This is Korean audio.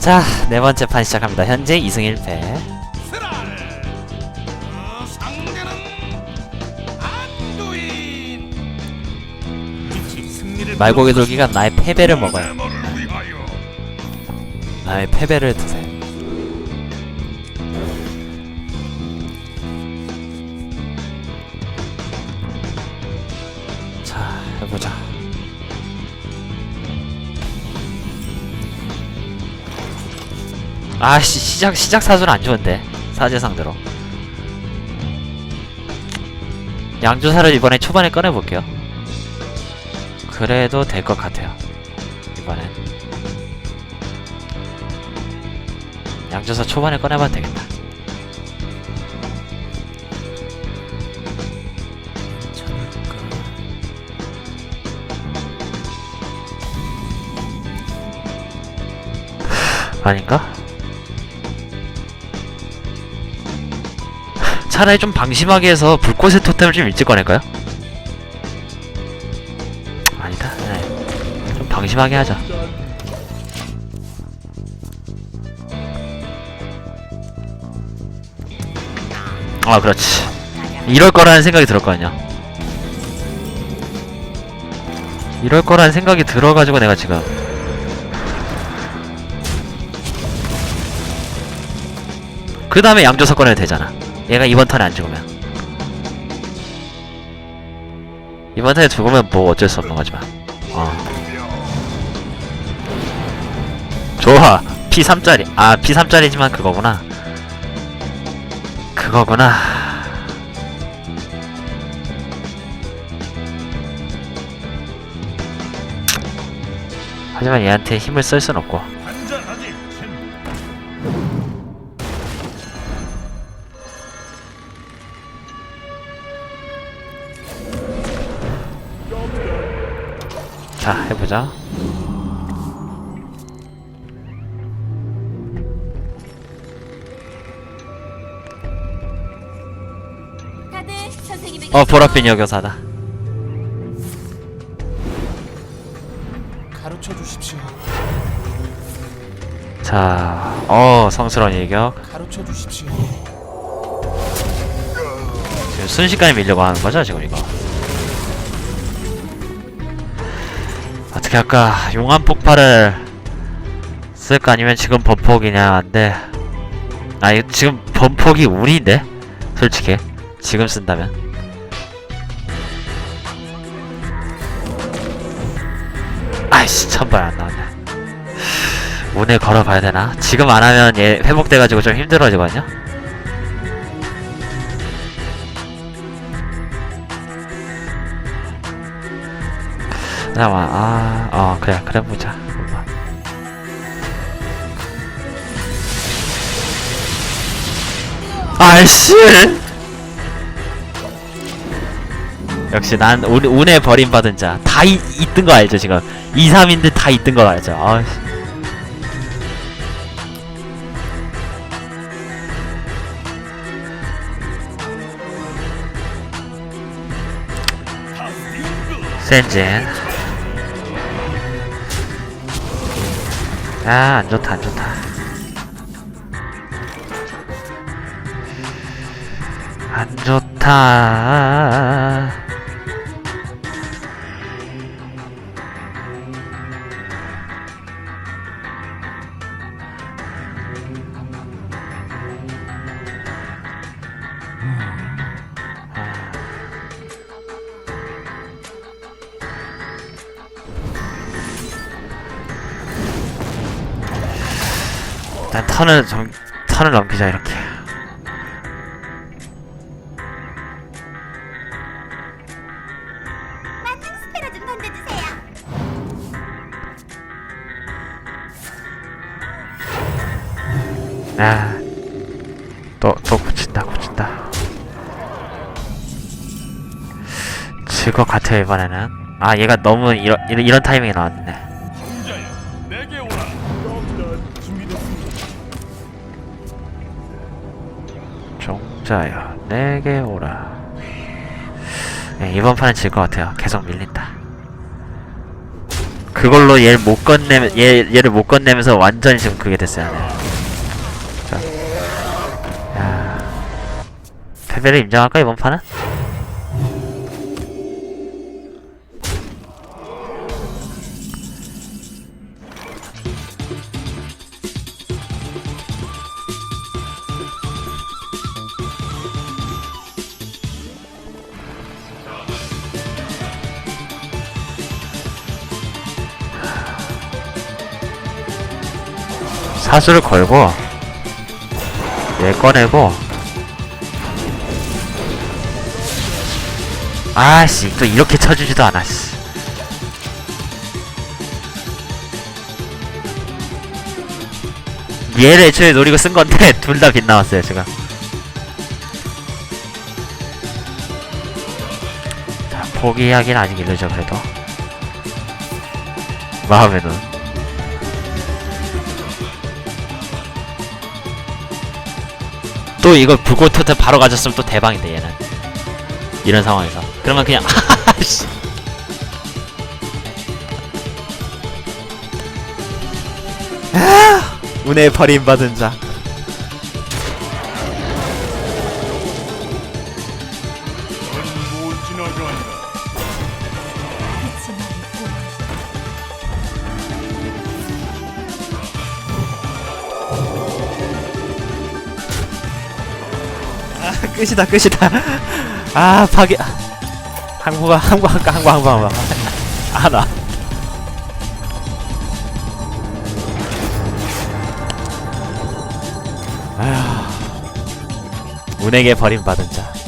자, 네 번째 판 시작합니다. 현재 2승 1패. 어, 상대는 안두인. 승리를 말고기 돌기가 나의 패배를 먹어요. 나의 패배를 드세요. 자, 해보자. 아씨 시작 시작 사수는 안 좋은데 사제 상대로. 양조사를 이번에 초반에 꺼내 볼게요. 그래도 될 것 같아요. 이번엔. 양조사 초반에 꺼내봐도 되겠다. 아닌가? 차라리 좀 방심하게 해서 불꽃의 토템을 좀 일찍 꺼낼까요? 아니다. 네. 좀 방심하게 하자. 아, 그렇지. 이럴 거라는 생각이 들었거든요. 이럴 거라는 생각이 들어가지고 내가 지금 그 다음에 양조사 꺼내도 되잖아. 얘가 이번 턴에 안 죽으면. 이번 턴에 죽으면 뭐 어쩔 수 없는 거지만. 어. 좋아. P3짜리. 아, P3짜리지만 그거구나. 그거구나. 하지만 얘한테 힘을 쓸 순 없고. 자, 해보자. 어, 보랏빛 여교사다. 가르쳐 주십시오. 자, 어, 성스러운 일격. 가르쳐 주십시오. 지금 순식간에 밀려고 하는 거죠, 지금 이거? 어떻게 할까? 용암 폭발을 쓸까 아니면 지금 범폭이냐? 안 돼. 아, 이거 지금 범폭이 운인데? 솔직히. 지금 쓴다면. 아이씨, 천발 안 나왔네. 운을 걸어봐야 되나? 지금 안 하면 얘 회복돼가지고 좀 힘들어지거든요? 잠깐만, 아, 어, 그래, 그래 보자. 한번. 아이씨! 역시 난 운, 운에 버림받은 자. 다 이, 있던 거 알죠, 지금? 2, 3인데 다 있던 거 알죠? 아이씨. 센진. 아, 안 좋다, 안 좋다. 안 좋다. 일단 턴을 정, 턴을 넘기자 이렇게. 만능 스페라 좀 던져주세요. 아, 또, 또 고친다, 고친다. 질 것 같아요, 이번에는. 아, 얘가 너무 이런, 이런, 이런 타이밍이 나왔네. 혼자야. 내게 오라. 종자여, 내게 오라. 네, 이번 판은 질 것 같아요. 계속 밀린다. 그걸로 얘를 못 건내 얘 얘를 못 건내면서 완전히 지금 그게 됐어요. 네. 패배를 인정할까 이번 판은? 사수를 걸고 얘 꺼내고. 아씨 또 이렇게 쳐주지도 않아 씨. 얘를 애초에 노리고 쓴 건데 둘 다 빗나왔어요 지금 자 포기하긴 아직 이르죠 그래도. 마음에는 또 이거 불꽃토테 바로 가졌으면 또 대박인데 얘는. 이런 상황에서. 그러면 그냥 아씨 운에 버림받은 자. 끝이다, 끝이다. 아, 파괴. 항구가, 항구, 항구, 항구, 항구, 항구. 아, 나. 아휴. 운에게 버림받은 자.